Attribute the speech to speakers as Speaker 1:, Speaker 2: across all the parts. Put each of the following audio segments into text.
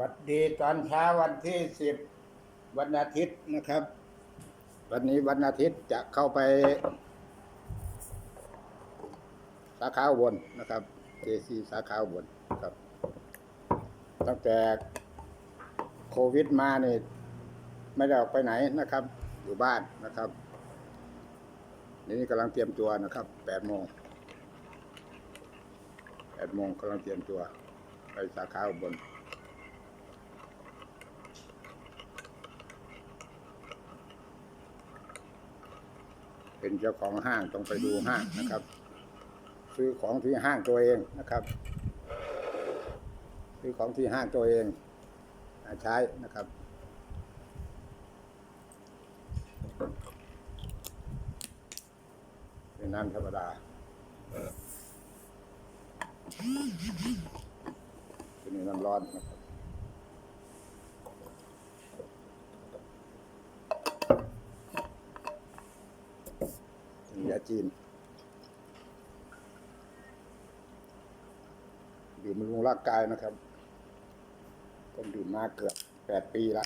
Speaker 1: วัสดีตอนเช้าวันที่สิบวันอาทิตย์นะครับ วันนี้วันอาทิตย์จะเข้าไป สาขาบนนะครับเจซีสาขาบนครับ ตั้งแต่โควิดมาเนี่ยไม่ได้ออกไปไหนนะครับ อยู่บ้านนะครับ นี่กำลังเตรียมตัวนะครับแปดโมงแปดโมงกำลังเตรียมตัว ไปสาขาบน เป็นเจ้าของห้างต้องไปดูห้างนะครับ ซื้อของที่ห้างตัวเองนะครับ ซื้อของที่ห้างตัวเองใช้นะครับเป็นน้ำธรรมดาเป็นน้ำร้อนนะครับ เป็น ยาจีน ดื่มบำรุงร่างกายนะครับ ผมดื่มมาเกือบแปดปีละ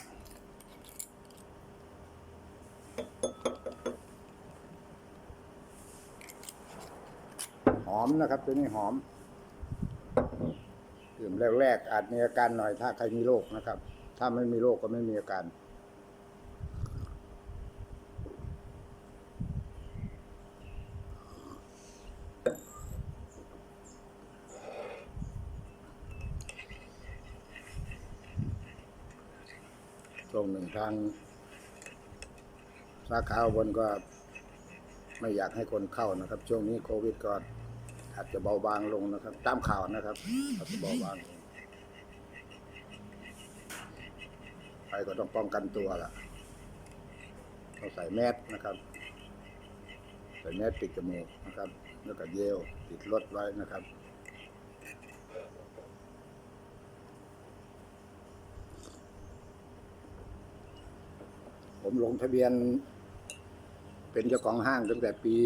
Speaker 1: หอมนะครับ ตัวนี้หอม ดื่มแรกๆอาจมีอาการหน่อยถ้าใครมีโรคนะครับ ถ้าไม่มีโรคก็ไม่มีอาการ ช่วงหนึ่งทางสาขาบนก็ไม่อยากให้คนเข้านะครับ ช่วงนี้โควิดก็อาจจะเบาบางลงนะครับ ตามข่าวนะครับอาจจะเบาบางลงไปก็ต้องป้องกันตัวล่ะต้องใส่แมสนะครับใส่แมสปิดจมูกนะครับ แล้วก็เยลติดรถไว้นะครับ ผมลงทะเบียน เป็นเจ้าของห้างตั้งแต่ปี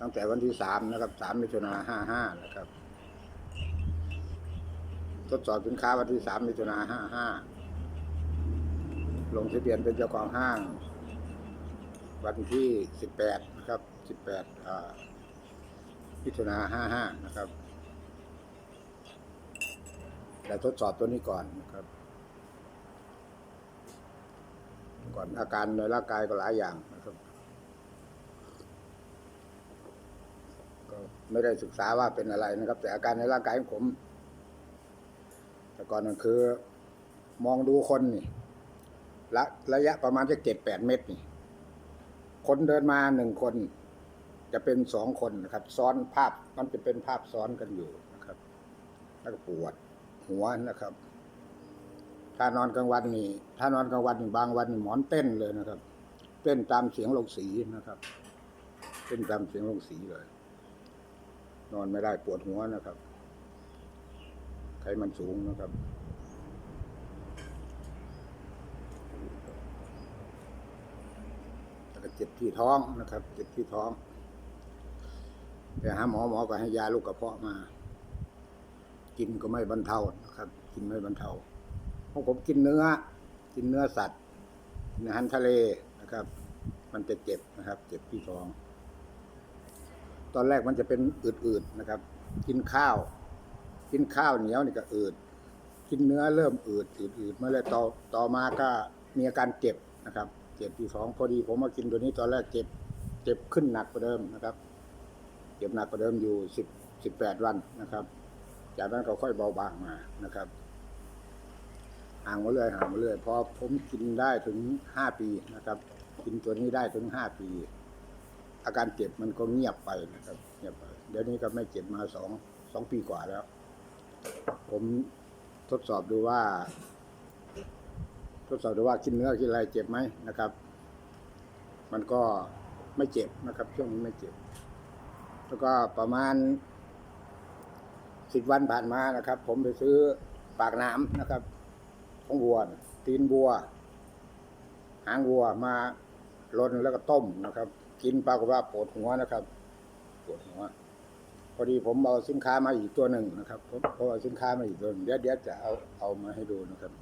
Speaker 1: ตั้งแต่วันที่สามนะครับสามมิถุนาห้าห้านะครับทดสอบสินค้าวันที่สามมิถุนาห้าห้าลงทะเบียนเป็นเจ้าของห้าง วันที่สิบแปดนะครับสิบแปดมิถุนาห้าห้านะครับแต่ทดสอบตัวนี้ก่อนนะครับ ก่อน อาการในร่างกายก็หลายอย่างนะครับก็ไม่ได้ศึกษาว่าเป็นอะไรนะครับ แต่อาการในร่างกายของผม แต่ก่อนนั้นคือ มองดูคนนี่ระระยะประมาณจะเจ็ดแปดเมตรนี่ คนเดินมาหนึ่งคน จะเป็นสองคนนะครับ ซ้อนภาพมันจะเป็นภาพซ้อนกันอยู่นะครับ แล้วก็ปวดหัวนะครับ ถ้านอนกลางวันนี่ถ้านอนกลางวันบางวันมีหมอนเต้นเลยนะครับ เต้นตามเสียงลงสีนะครับเต้นตามเสียงลงสีเลย นอนไม่ได้ปวดหัวนะครับไขมันสูงนะครับแล้วก็เจ็บที่ท้องนะครับ เจ็บที่ท้องไปหาหมอหมอก็ให้ยาลูกกระเพาะมา กินก็ไม่บรรเทานะครับ กินไม่บรรเทา เพราะผมกินเนื้อ กินเนื้อสัตว์กินอาหารทะเลนะครับ มันจะเจ็บนะครับ เจ็บที่ท้อง ตอนแรกมันจะเป็นอืดๆนะครับ กินข้าว กินข้าวเหนียวนี่ก็อืด กินเนื้อเริ่มอืดอืดๆมาเลยต่อต่อมาก็มีอาการเจ็บนะครับ เจ็บที่ท้องพอดี ผมมากินตัวนี้ตอนแรกเจ็บ เจ็บขึ้นหนักกว่าเดิมนะครับ เจ็บหนักกว่าเดิมอยู่สิบสิบแปดวันนะครับ จากนั้นก็ค่อยเบาบางมานะครับ ห่างมาเรื่อยห่างมาเรื่อยพอผมกินได้ถึงห้าปีนะครับ กินตัวนี้ได้ถึงห้าปี อาการเจ็บมันก็เงียบไปนะครับเงียบไปเดี๋ยวนี้ก็ไม่เจ็บมาสองสองปีกว่าแล้ว ผมทดสอบดูว่า ทดสอบดูว่ากินเนื้อกินอะไรเจ็บไหมนะครับ มันก็ไม่เจ็บนะครับ ช่วงนี้ไม่เจ็บ แล้วก็ประมาณสิบวันผ่านมานะครับ ผมไปซื้อปากน้ำนะครับ ของวัวตีนวัว หางวัวมาลนแล้วก็ต้มนะครับ กินปรากฏว่าปวดหัวนะครับปวดหัวพอดีผมเอาสินค้ามาอีกตัวหนึ่งนะครับผมเอาสินค้ามาอีกตัวนึงเดี๋ยวเดี๋ยวจะเอาเอามาให้ดูนะครับ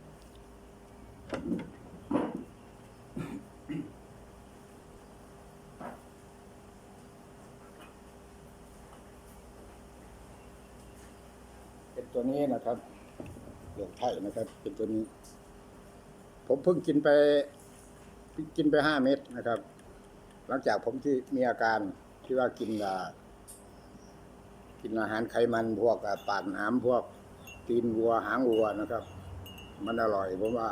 Speaker 1: เป็นตัวนี้นะครับ หลืองไทยนะครับ เป็นตัวนี้ ผมเพิ่งกินไปกินไปห้าเม็ดนะครับ หลังจากผมที่มีอาการที่ว่ากินอ่ากินอาหารไขมันพวกอ่าปากหนามพวกตีนวัวหางวัวนะครับ มันอร่อยผมว่า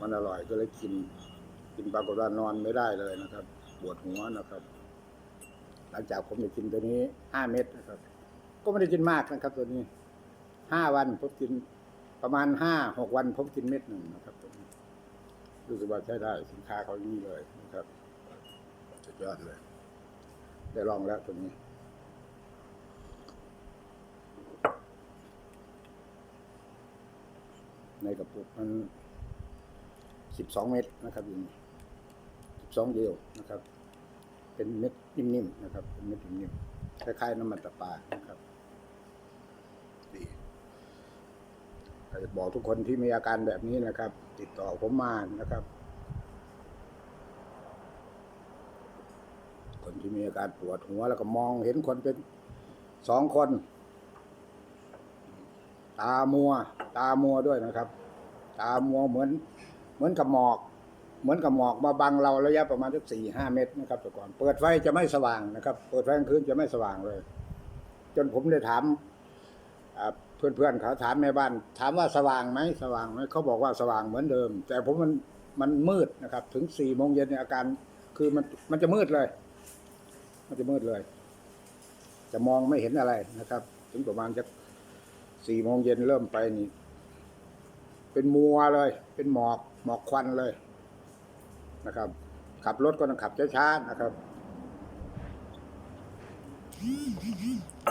Speaker 1: มันอร่อยก็เลยกิน กินปรากฏว่านอนไม่ได้เลยนะครับ ปวดหัวนะครับ หลังจากผมได้กินตัวนี้ห้าเม็ดนะครับ ก็ไม่ได้กินมากนะครับ ตัวนี้ห้าวันผมกิน ประมาณห้าหกวันผมกินเม็ดหนึ่งนะครับรู้สึกว่าใช้ได้สินค้าเขานี่เลยนะครับสุดยอดเลย ได้ลองแล้วตัวนี้ ในกระปุกมันสิบสองเม็ดนะครับอย่างนี้สิบสองเดียวนะครับ เป็นเม็ดนิ่มๆนะครับเป็นเม็ดนิ่มๆคล้ายๆน้ำมันตะปานะครับดีอยากจะ บอกทุกคนที่มีอาการแบบนี้นะครับ ติดต่อผมมานะครับ คนที่มีอาการปวดหัวแล้วก็มองเห็นคนเป็นสองคน ตามัว ตามัวด้วยนะครับ ตามัวเหมือน เหมือนกับหมอก เหมือนกับหมอกมาบังเราระยะประมาณสักสี่ห้าเมตรนะครับแต่ก่อน เปิดไฟจะไม่สว่างนะครับ เปิดไฟกลางคืนจะไม่สว่างเลย จนผมได้ถาม เพื่อนๆเขาถามแม่บ้าน ถามว่าสว่างไหมสว่างไหมเขาบอกว่าสว่างเหมือนเดิม แต่ผมมันมันมืดนะครับ ถึงสี่โมงเย็นในอาการคือมันมันจะมืดเลย มันจะมืดเลย จะมองไม่เห็นอะไรนะครับ ถึงประมาณจะสี่โมงเย็นเริ่มไปนี่ เป็นมัวเลย เป็นหมอกหมอกควันเลยนะครับ ขับรถก็ต้องขับช้าๆนะครับ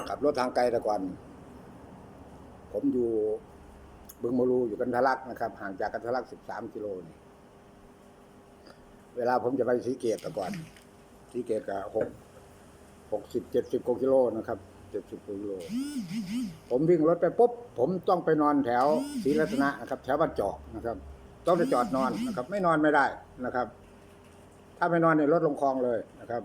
Speaker 1: ขับรถทางไกลแต่ก่อน ผมอยู่บึงมารูอยู่กันทะลักนะครับ ห่างจากกันทะลักสิบสามกิโลนี่เวลาผมจะไปสีเกตแต่ก่อนสีเกตก็หกหกสิบเจ็ดสิบกว่ากิโลนะครับเจ็ดสิบกว่ากิโล ผมวิ่งรถไปปุ๊บผมต้องไปนอนแถวศรีรัตนะนะครับ แถวบ้านจอกนะครับ ต้องไปจอดนอนนะครับ ไม่นอนไม่ได้นะครับ ถ้าไม่นอนในยรถลงคลองเลยนะครับ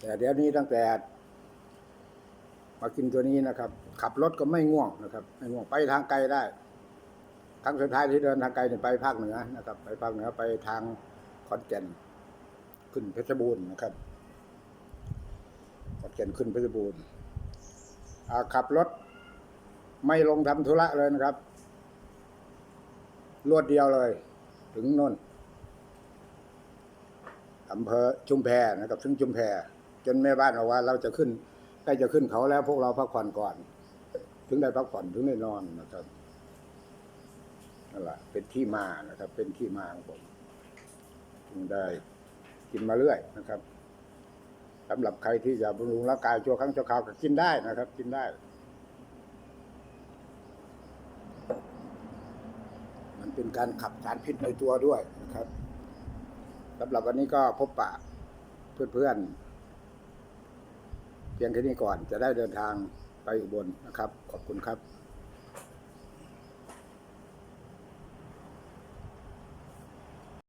Speaker 1: แต่เดี๋ยวนี้ตั้งแต่มากินตัวนี้นะครับ ขับรถก็ไม่ง่วงนะครับ ไม่ง่วงไปทางไกลได้ครั้งสุดท้ายที่เดินทางไกลเนี่ยไปภาคเหนือนะครับ ไปภาคเหนือไปทางขอนแก่น ขึ้นเพชรบูรณ์นะครับขอนแก่นขึ้นเพชรบูรณ์ขับรถ ไม่ลงทำธุระเลยนะครับ รวดเดียวเลย ถึงนน อำเภอชุมแพนะครับถึงชุมแพจนแม่บ้านบอกว่า เราจะขึ้นใกล้จะขึ้นเขาแล้วพวกเราพักผ่อนก่อน ถึงได้พักผ่อนถึงได้นอนนะครับนั่นแหละเป็นที่มานะครับ เป็นที่มาของผมถึงได้กินมาเรื่อยนะครับสำหรับใครที่จะบำรุงร่างกายชั่วครั้งชั่วคราวก็กินได้นะครับ กินได้มันเป็นการขับสารพิษในตัวด้วยนะครับ สำหรับวันนี้ก็พบปะเพื่อนๆเพียงแค่นี้ก่อนจะได้เดินทางไปอุบลนะครับ ขอบคุณครับ